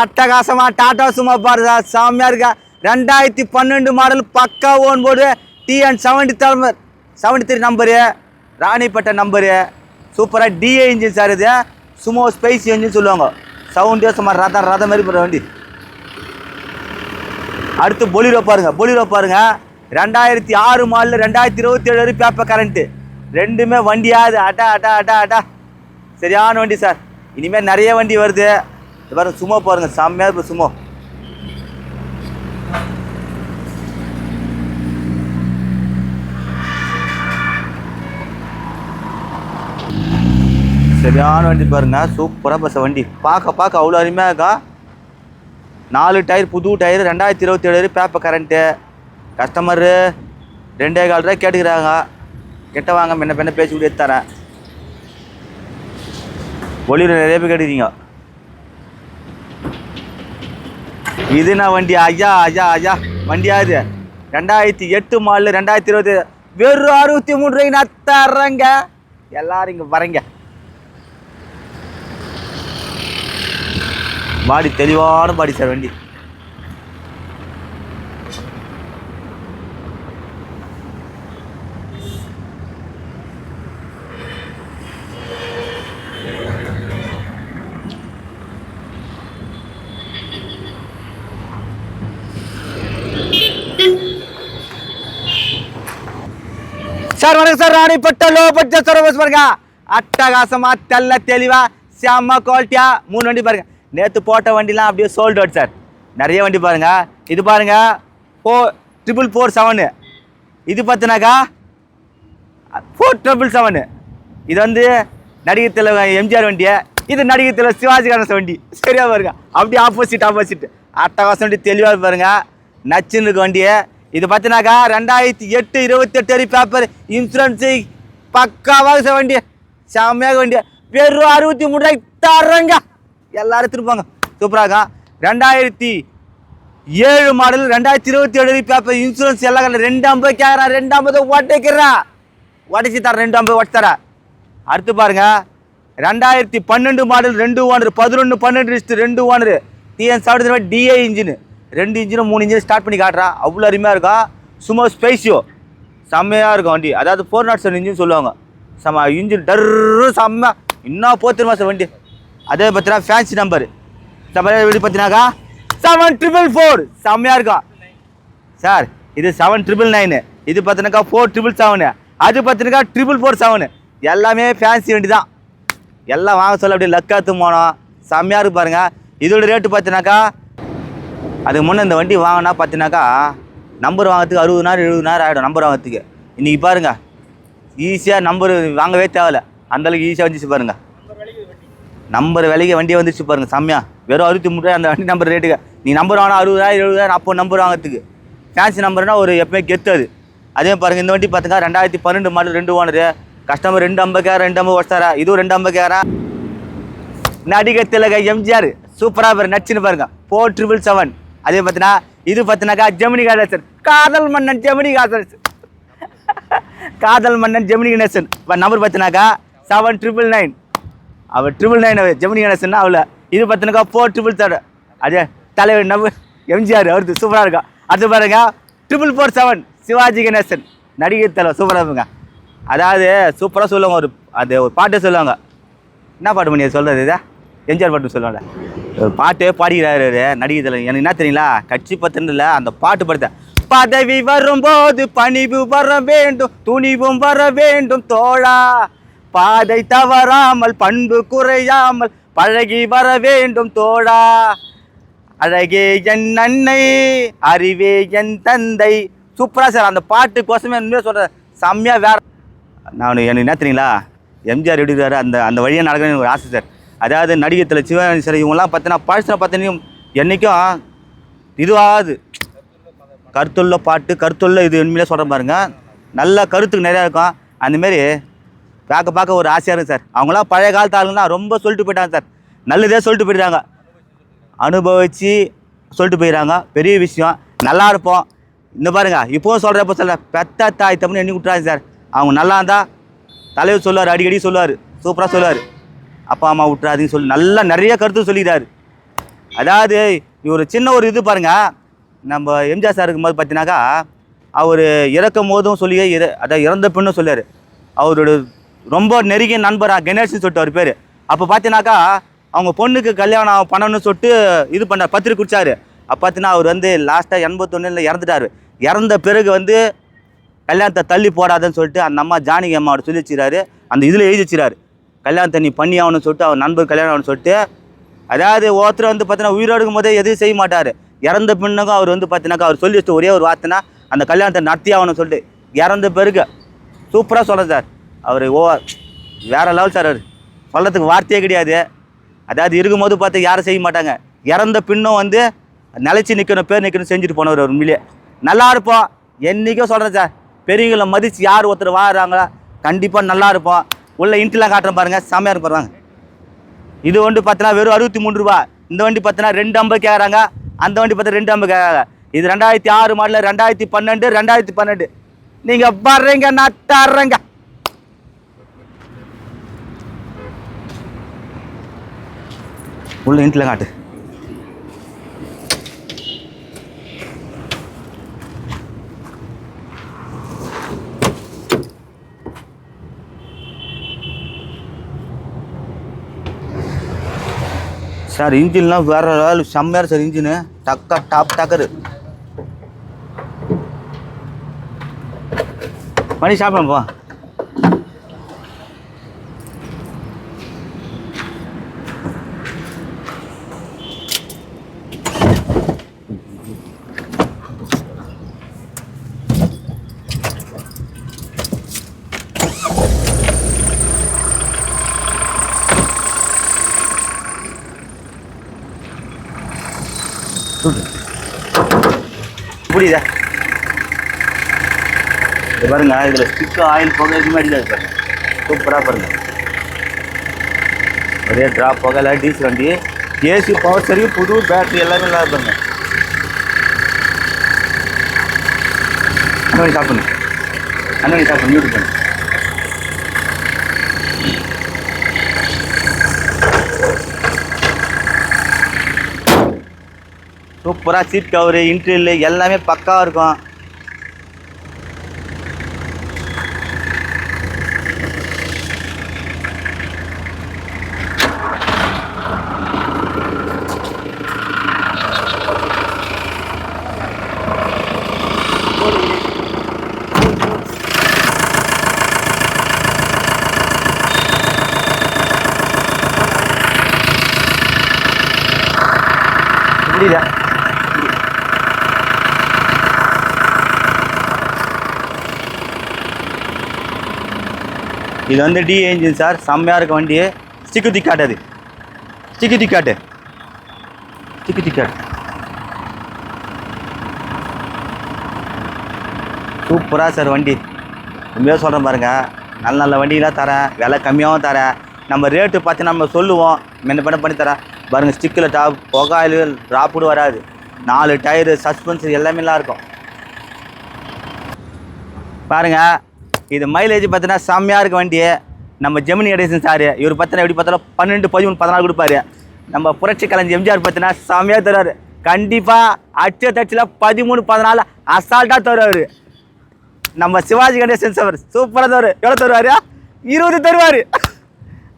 அட்டகாசமா டாடா சும்மா பாருதா சாமியா இருக்கா? ரெண்டாயிரத்தி பன்னெண்டு மாடல் பக்கா ஓன் போர்டு டிஎன் செவன்டி தலைமை seventy three number Ranipet number சூப்பராக டிஏ இன்ஜின் சார் இது. சுமோ ஸ்பைஸ் இன்ஜின் சொல்லுவாங்க. சவுண்டே சும்மா ரதம் ரதம் மாதிரி போகிற வண்டி. அடுத்து பொலிரோ பாருங்க பொலிரோ பாருங்க. ரெண்டாயிரத்தி ஆறு மாடல் ரெண்டாயிரத்தி இருபத்தி ஏழு வரைக்கும் பேப்பர் கரண்ட்டு ரெண்டுமே வண்டியாது அட்டா அட்டா அட்டா அட்டா சரியான வண்டி சார் இனிமேல் நிறைய வண்டி வருது. பாருங்க சும்மா பாருங்க செம்மையா இருக்கும் சும்மா. சரியான வண்டி பாருங்க சூப்பராக பஸ் வண்டி. பார்க்க பார்க்க அவ்வளோ அருமையாக இருக்கா? நாலு டயர் புது டயர் ரெண்டாயிரத்தி இருபத்தி ஏழு பேப்பர் கரண்ட்டு கஸ்டமரு ரெண்டே கால் ரூபாய் கேட்டுக்கிறாங்க. கெட்ட வாங்க முன்ன பின்ன பேசி கூட எடுத்து தரேன். ஒளியில் நிறைய பேர் கேட்டுக்கிறீங்க. இது வண்டி? ஐயா ஐயா ஐயா. வண்டியா இது ரெண்டாயிரத்தி எட்டு மாடல் ரெண்டாயிரத்தி இருபது. வெறும் அறுபத்தி மூணு ரூபாய் நான் தர்றேங்க. எல்லாரும் இங்கே வரங்க. பாடி தெளிவான பாடி சார் வண்டி. சார் வணக்கம் sir Ranipet low budget service பாருங்க. அட்டகாசமா தெல்ல தெளிவா செம்ம குவாலிட்டியா மூணு வண்டி பாருங்க. நேற்று போட்ட வண்டிலாம் அப்படியே சோல்ட் அவுட் சார் நிறைய வண்டி பாருங்க. இது பாருங்க ஃபோர் ட்ரிபிள் ஃபோர் செவனு இது பார்த்தினாக்கா ஃபோர் ட்ரிபிள் செவனு இது வந்து நடிகர் தலைவர் எம்ஜிஆர் வண்டி இது நடிகர் தலைவர் சிவாஜி கணேசன் வண்டி. சரியா பாருங்க. அப்படியே ஆப்போசிட் ஆப்போசிட் அட்டகாசம் வண்டி தெளிவாக பாருங்க. நச்சுன்னு இருக்க வண்டியை. இது பார்த்தினாக்கா ரெண்டாயிரத்தி எட்டு இருபத்தெட்டு வரை பேப்பர் இன்சூரன்ஸு பக்காவாக சார் வண்டி செம்மையாக வண்டி வெறும் அறுபத்தி மூணு ரூபாய்க்கு தர்றேங்க. எல்லாரும் திருப்பாங்க சூப்பராக ரெண்டாயிரத்தி ஏழு மாடல் ரெண்டாயிரத்தி இருபத்தி ஏழு பேப்பர் இன்சூரன்ஸ் எல்லாம் கட்டல. ரெண்டு ஐம்பது கேட்குறா ரெண்டு ஐம்பது உடைக்கிறா. உடச்சி தரேன் ரெண்டு ஐம்பது உடச்சு தரேன். அடுத்து பாருங்க. ரெண்டாயிரத்தி பன்னெண்டு மாடல் ரெண்டு ஓனர் பதினொன்று பன்னெண்டு லிஸ்ட் ரெண்டு ஓனர் டிஎன் சாப்பிட்டு டிஏ இன்ஜின் ரெண்டு இன்ஜினும் மூணு இன்ஜின் ஸ்டார்ட் பண்ணி காட்டுறான் அவ்வளோ அருமையாக இருக்கும் சும்மா ஸ்பேஸியோ செம்மையாக இருக்கும் வண்டி. அதாவது ஃபோர் நாட் செவன் இன்ஜின் சொல்லுவாங்க. செம்ம இன்ஜின் டர்ரு செம்ம. இன்னும் போத்துருமா சார் வண்டி? அதே பார்த்தீங்கன்னா ஃபேன்சி நம்பர் எப்படி பார்த்தீங்கன்னாக்கா செவன் ட்ரிபிள் ஃபோர் செம்மையாக இருக்கும் சார் இது செவன் ட்ரிபிள் நைனு இது பார்த்தினாக்கா ஃபோர் ட்ரிபிள் செவனு அது பார்த்தினாக்கா ட்ரிபிள் ஃபோர் செவனு எல்லாமே ஃபேன்சி வண்டி தான். எல்லாம் வாங்க சொல்ல அப்படியே லக்காத்து போனோம். செம்மையாக இருக்கு பாருங்கள் இதோட ரேட்டு பார்த்தினாக்கா அதுக்கு முன்னே இந்த வண்டி வாங்கினா பார்த்தீங்கன்னாக்கா நம்பர் வாங்குறதுக்கு எழுபது நேரம் ஆகிடும் நம்பர் வாங்குறதுக்கு. இன்றைக்கி பாருங்க ஈஸியாக நம்பர் வாங்கவே தேவையில்ல. அந்தளவுக்கு ஈஸியாக வந்துச்சு பாருங்க. நம்பர் விலைக்கு வண்டியை வந்துச்சு பாருங்க செம்மையா. வெறும் அறுபத்தி மூணு ரூபாய் அந்த வண்டி நம்பர் ரேட்டுக்கு நீ நம்பர் வாங்கினா அறுபதாயிரம் எழுபதாயிரம் அப்போ நம்பர் வாங்குறதுக்கு. ஃபேன்சி நம்பர்னால் ஒரு எப்பவுமே கெத்து அது. அதே பாருங்கள் இந்த வண்டி பார்த்துங்க ரெண்டாயிரத்தி பன்னெண்டு மாடல் ரெண்டு ஓனரு கஸ்டமர் ரெண்டு ஐம்பது ரெண்டு ஐம்பது வருஷாரா இதுவும் ரெண்டு ஐம்பது கேரா. நடிகர் திலக எம்ஜிஆர் சூப்பராக பாரு நச்சுன்னு பாருங்க. ஃபோர் ட்ரிபிள் செவன் அதே பார்த்தீங்கன்னா இது பார்த்தினாக்கா ஜெமினி கணேசன். காதல் மன்னன் ஜெமினி கணேசன். காதல் மன்னன் ஜெமினி கணேசன். இப்போ நம்பர் பார்த்தீங்கன்னாக்கா செவன் ட்ரிபிள் நைன் அவள் ட்ரிபிள் நைன் ஜெமினி கணேசன் அவளை. இது பார்த்தீங்கன்னாக்கா ஃபோர் ட்ரிபிள் தேர்ட் அதே தலைவர் நம்ப எம்ஜிஆர் அவருக்கு சூப்பராக இருக்கும் அது பாருங்க triple four seven Sivaji Ganesan. நடிகை தலைவர் சூப்பராக இருப்பாங்க அதாவது சூப்பராக சொல்லுவாங்க ஒரு அது ஒரு பாட்டு சொல்லுவாங்க. என்ன பாட்டு பண்ணி சொல்கிறது இதை? எம்ஜிஆர் பாட்டு சொல்லுவாங்க பாட்டே பாடிக்கிறாரு அவரு, தலைவர் எனக்கு என்ன தெரியுங்களா? கட்சி பத்திரில அந்த பாட்டு படுத்தேன் பதவி வரும்போது பணிவு வர வேண்டும் துணிவும் வர வேண்டும் தோழா. பாதை தவறாமல் பண்பு குறையாமல் பழகி வர வேண்டும் தோழா. அழகே என் அன்னை அறிவே என் தந்தை. சூப்பரா சார் அந்த பாட்டுக்கோசமே உண்மையாக சொல்கிறேன் செம்மையாக வேற நான் எனக்கு என்ன தெரியுங்களா? எம்ஜிஆர் எடுக்கிறாரு அந்த அந்த வழியாக நடக்கணும்னு ஒரு ஆசை சார். அதாவது நடிகத்தில் சிவகாமி சார் இவங்கெல்லாம் பார்த்தீங்கன்னா பழசில் பார்த்தீங்கன்னா என்றைக்கும் இதுவாகாது. கருத்துள்ள பாட்டு கருத்துள்ள இது உண்மையிலே சொல்கிற பாருங்க. நல்ல கருத்துக்கு நிறையா இருக்கும். அந்தமாரி பார்க்க பார்க்க ஒரு ஆசையாக இருக்கும் சார். அவங்களாம் பழைய காலத்து ஆளுங்களாம் ரொம்ப சொல்லிட்டு போயிட்டாங்க சார். நல்லதே சொல்லிட்டு போயிட்டாங்க. அனுபவித்து சொல்லிட்டு போயிடறாங்க. பெரிய விஷயம். நல்லா இருப்போம். இந்த பாருங்க இப்போவும் சொல்கிறப்ப சொல்ல பெத்த தாய் தமிழ் எண்ணி விட்றாங்க சார். அவங்க நல்லா இருந்தால் தலைவர் சொல்லுவார் அடிக்கடி சொல்லுவார். சூப்பராக சொல்லுவார். அப்பா அம்மா விட்டுறாதுன்னு சொல்லி நல்லா நிறைய கருத்து சொல்லிக்கிறாரு. அதாவது இவர் சின்ன ஒரு இது பாருங்க. நம்ம எம்ஜிஆர் சார் இருக்கும்போது பார்த்தீங்கன்னாக்கா அவர் இறக்கும் போதும் சொல்லி இற அதாவது இறந்த பின்னும் சொல்லார் அவரோட ரொம்ப நெருங்கிய நண்பராக கணேஷ்னு சொல்லிட்டு அவர் பேர். அப்போ பார்த்தீங்கன்னாக்கா அவங்க பொண்ணுக்கு கல்யாணம் பண்ணணும்னு சொல்லிட்டு இது பண்ணார் பத்திரிக்கை குடித்தார் அப்போ பார்த்தீங்கன்னா அவர் வந்து லாஸ்ட்டாக எண்பத்தொன்னில் இறந்துட்டார். இறந்த பிறகு வந்து கல்யாணத்தை தள்ளி போடாதுன்னு சொல்லிட்டு அந்த அம்மா ஜானகி அம்மாவோட சொல்லி வச்சுறாரு அந்த இதில் எழுதி வச்சுறாரு கல்யாணத்தை நீ பண்ணி ஆகணும்னு சொல்லிட்டு அவர் நண்பர் கல்யாணம் ஆகணும்னு சொல்லிட்டு அதாவது ஒருத்தர் வந்து பார்த்தீங்கன்னா உயிரோடுக்கும் போதே எதுவும் செய்ய மாட்டார். இறந்த பின்னுக்கும் அவர் வந்து பார்த்தீங்கன்னாக்கா அவர் சொல்லி வச்ச ஒரே ஒரு வார்த்தைனா அந்த கல்யாணத்தை நடத்தி ஆகணும்னு சொல்லிட்டு. இறந்த பிறகு சூப்பராக சொல்கிறேன் சார். அவர் ஓ வேற லெவல் சார் அவர். சொல்கிறதுக்கு வார்த்தையே கிடையாது. அதாவது இருக்கும்போது பார்த்து யாரும் செய்ய மாட்டாங்க. இறந்த பின்னும் வந்து நிலச்சி நிற்கணும் பேர் நிற்கணும் செஞ்சுட்டு போனவர் ஒரு உண்மையிலே. நல்லா இருப்போம். என்றைக்கும் சொல்கிறேன் சார். பெரியவங்களை மதித்து யார் ஒருத்தர் வாடுறாங்களோ கண்டிப்பாக நல்லா இருப்போம். உள்ள இன்ட்லாம் காட்டுறேன் பாருங்கள் செம்மையாக இருக்கு பாருங்க. இது வண்டி பார்த்தீங்கன்னா வெறும் அறுபத்தி மூணு ரூபா. இந்த வண்டி பார்த்தீங்கன்னா ரெண்டு ஐம்பது கேட்குறாங்க அந்த வண்டி பார்த்தா ரெண்டு ஐம்பது கேட்குறாங்க இது ரெண்டாயிரத்தி ஆறு மாடலில் ரெண்டாயிரத்தி பன்னெண்டு ரெண்டாயிரத்தி பன்னெண்டு. நீங்கள் வர்றீங்க நான் தர்றேங்க. உள்ள இன்ட்ல காட்டு. சார் இன்ஜின்லாம் வேற லெவல் செம்மையாக சார் இன்ஜினு. டக்கா டாப் டக்கரு. மணி சாப்பிடப்பா புரியுதா இது பாருங்க இதில் ஸ்டிக்கு ஆயில் புகை எதுவுமே அடிக்காது பாருங்க சூப்பராக பாருங்க ஒரே ட்ராப் புகையில டீசல் வண்டி ஏசி பவர் சரி புது பேட்டரி எல்லாமே நல்லா பாருங்க அண்ணன் சாப்பிடுங்க அண்ணன் சாப்பிடுங்க மியூட் பண்ணு சூப்பராக சீட் கவரு இன்டீரியல் எல்லாமே பக்காவாக இருக்கும். புரியுதா இது வந்து டி என்ஜின் சார் செம்மையாக இருக்க வண்டி ஸ்டிக்கு திக்காட்டு அது. ஸ்டிக்கு திக்காட்டு ஸ்டிக்கு திக்காட்டு சூப்பராக சார் வண்டி. உண்மையாக சொல்கிறேன் பாருங்கள் நல்ல நல்ல வண்டியெலாம் தரேன். விலை கம்மியாகவும் தரேன். நம்ம ரேட்டு பார்த்து நம்ம சொல்லுவோம். முன்ன பண்ண பண்ணி தரேன்? பாருங்கள் ஸ்டிக்கில் டாப் புகாயில் ட்ராப் வராது. நாலு டயரு சஸ்பென்ஸ் எல்லாமே நல்லா இருக்கும். பாருங்கள் இது மைலேஜ் பார்த்தீங்கன்னா செம்மையாக இருக்க வண்டி நம்ம ஜெமினி எடிசன் சார் இவர் பார்த்தீங்கன்னா எப்படி பார்த்தாலும் பன்னெண்டு பதிமூணு பதினாலு கொடுப்பாரு. நம்ம புரட்சி கலைஞர் எம்ஜிஆர் பார்த்தீங்கன்னா செம்மையாக தருவார். கண்டிப்பாக அச்சு தச்சில் பதிமூணு பதினாலு அசால்ட்டாக தருவார். நம்ம சிவாஜி கணேசன் சார் சூப்பராக தருவார். எவ்வளோ தருவார்? இருபது தருவார்.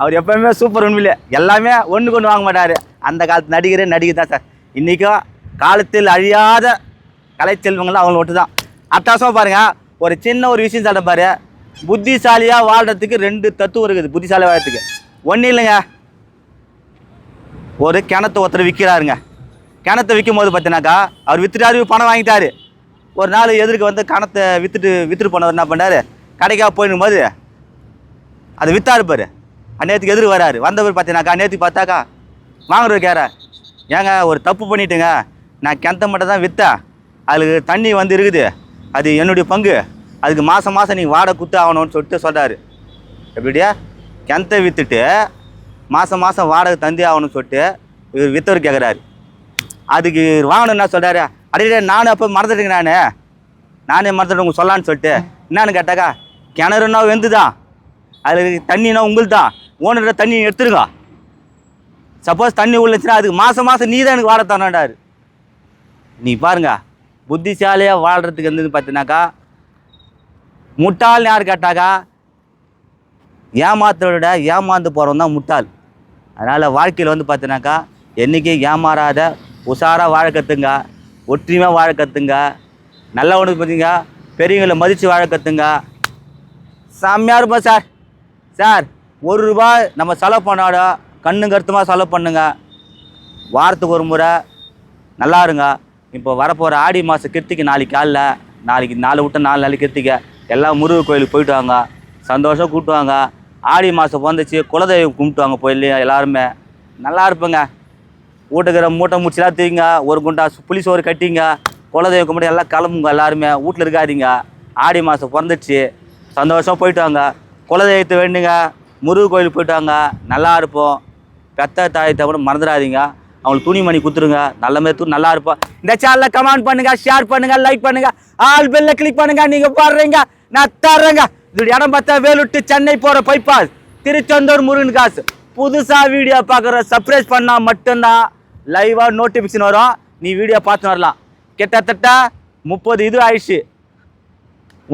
அவர் எப்பவுமே சூப்பர் உண்மையிலே. எல்லாமே ஒன்று கொண்டு வாங்க மாட்டார். அந்த காலத்து நடிகர் நடிகை தான் சார் இன்றைக்கும் காலத்தில் அழியாத கலைச்செல்வங்கள்லாம் அவங்கள ஒட்டு தான் அட்டாசமாக பாருங்கள் ஒரு சின்ன ஒரு விஷயம் சொல்ல பாரு. புத்திசாலியாக வாழ்கிறதுக்கு ரெண்டு தத்துவம் இருக்குது புத்திசாலி வாழ்றதுக்கு. ஒன்றும் இல்லைங்க. ஒரு கிணத்தை ஒருத்தர் விற்கிறாருங்க கிணத்தை விற்கும் போது பார்த்தீங்கன்னாக்கா அவர் விற்றுட்டாரு பணம் வாங்கிட்டாரு. ஒரு நாள் எதிர்க்கு வந்து கணத்தை விற்றுட்டு விற்றுட்டு போனவர் என்ன பண்ணார்? கடைக்காக போயிடும் போது அதை விற்றாரு பாரு. நேற்றுக்கு எதிர் வராரு. வந்தவர் பார்த்தீங்கன்னாக்கா நேற்றுக்கு பார்த்தாக்கா வாங்குறவர் கேர ஏங்க ஒரு தப்பு பண்ணிட்டுங்க. நான் கிணத்த மட்டும் தான் விற்றேன் அதுக்கு தண்ணி வந்து இருக்குது. அது என்னுடைய பங்கு. அதுக்கு மாதம் மாதம் நீங்கள் வாடகை குத்து ஆகணும்னு சொல்லிட்டு சொல்கிறாரு எப்படியா? கிணத்தை விற்றுட்டு மாதம் மாதம் வாடகை தந்தே ஆகணும்னு சொல்லிட்டு இவர் வித்தவர் கேட்குறாரு அதுக்கு வாங்கணும் என்ன சொல்கிறாரு அடையே நானும் அப்போ மறந்துட்டேங்க நான். நானே மறந்துட்டு உங்களுக்கு சொல்லான்னு சொல்லிட்டு. என்னன்னு கேட்டாக்கா கிணறுனா வெந்து தான் அதில் தண்ணினா உங்களுக்கு தான் ஓனர் தண்ணி எடுத்துருங்க. சப்போஸ் தண்ணி உள்ளச்சுன்னா அதுக்கு மாதம் மாதம் நீ தான் எனக்கு வாடகை தரணுன்றாரு நீ பாருங்க புத்திசாலியாக வாழ்கிறதுக்கு வந்து பார்த்தீங்கன்னாக்கா முட்டாள்னு யார் கேட்டாக்கா ஏமாத்துறத விட ஏமாந்து போகிறவன் தான் முட்டாள். அதனால் வாழ்க்கையில் வந்து பார்த்தீங்கன்னாக்கா என்றைக்கும் ஏமாறாத உஷாராக வாழ கற்றுங்க ஒற்றுமையாக வாழ கற்றுங்க நல்லவனுக்கு பார்த்தீங்க பெரியவங்களை மதித்து வாழ கற்றுங்க செம்மையாக இருப்போம் சார். சார் ஒரு ரூபாய் நம்ம செலவு பண்ணாட கண்ணு கருத்துமாக செலவு பண்ணுங்க. வாரத்துக்கு ஒரு முறை நல்லா இருங்க. இப்போ வரப்போகிற ஆடி மாதம் கிருத்திக்கு நாளைக்கு காலில் நாளைக்கு நாலு விட்டு நாலு நாளைக்கு கிருத்திகை. எல்லாம் முருகன் கோயிலுக்கு போயிட்டு வாங்க. சந்தோஷம் கூட்டுவாங்க ஆடி மாதம் வந்துச்சு குலதெய்வம் கும்பிட்டுவாங்க போய் எல்லாருமே. நல்லா இருப்பேங்க. வீட்டுக்கிற மூட்டை முடிச்சுலாம் தீங்க ஒரு குண்டா புளி சோறு கட்டிங்க. குலதெய்வம் கும்பிட்டு எல்லாம் கிளம்புங்க எல்லாருமே. வீட்டில் இருக்காதீங்க. ஆடி மாதம் பிறந்துச்சு. சந்தோஷம் போயிட்டு வாங்க. குலதெய்வத்தை வேண்டுங்க. முருகு கோயிலுக்கு போயிட்டு வாங்க. நல்லா இருப்போம். பெத்த தாயத்தை கூட மறந்துடாதீங்க. அவங்களுக்கு துணிமணி கொடுத்துருங்க நல்ல மாதிரி தூ நல்லா இருப்போம் இந்த சேனலை கமெண்ட் பண்ணுங்க ஷேர் பண்ணுங்க லைக் பண்ணுங்க ஆல் பெல்ல கிளிக் பண்ணுங்க நீங்க பாடுறீங்க நான் தர்றேங்க. இது இடம் பார்த்தா வேலுட்டு சென்னை போற பைபாஸ் திருச்செந்தூர் முருகன் காசு. புதுசா வீடியோ பார்க்குற சர்ப்ரைஸ் பண்ணா மட்டும்தான் லைவா நோட்டிஃபிகேஷன் வரும். நீ வீடியோ பார்த்து வரலாம். கிட்டத்தட்ட முப்பது இது ஆயிடுச்சு.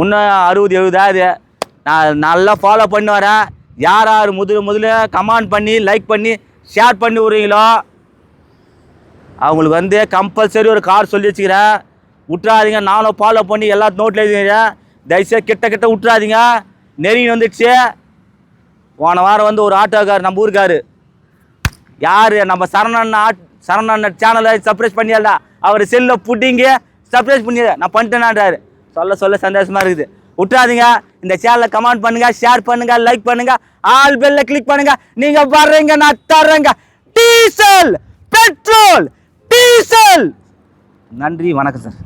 இன்னும் அறுபது எழுபதாவது நான் நல்லா ஃபாலோ பண்ணி வரேன். யார் யார் முதல்ல முதல்ல கமெண்ட் பண்ணி லைக் பண்ணி ஷேர் பண்ணி விடுறீங்களோ அவங்களுக்கு வந்து கம்பல்சரி ஒரு கார் சொல்லி வச்சுக்கிறேன் விட்றாதீங்க நானும் ஃபாலோ பண்ணி எல்லா நோட்டில் எழுதிக்கிறேன். தயவுசெய்து கிட்ட கிட்ட விட்றாதீங்க நெருங்கி வந்துடுச்சு. போன வாரம் வந்து ஒரு ஆட்டோக்கார் நம்ம ஊருக்காரு. யார்? நம்ம சரணன் ஆட் சரணன் சேனலை சர்ப்ரைஸ் பண்ணியாடா அவர் செல்ல புட்டிங்க சர்ப்ரைஸ் பண்ணி நான் பண்ணிட்டேனான்றாரு. சொல்ல சொல்ல சந்தோஷமாக இருக்குது. விட்றாதீங்க இந்த சேனலை கமெண்ட் பண்ணுங்க ஷேர் பண்ணுங்க லைக் பண்ணுங்க ஆல் பெல்ல கிளிக் பண்ணுங்கள் நீங்கள் வர்றீங்க நான் தர்றேங்க. டீசல் பெட்ரோல் டீசல் நன்றி வணக்கம் சார்.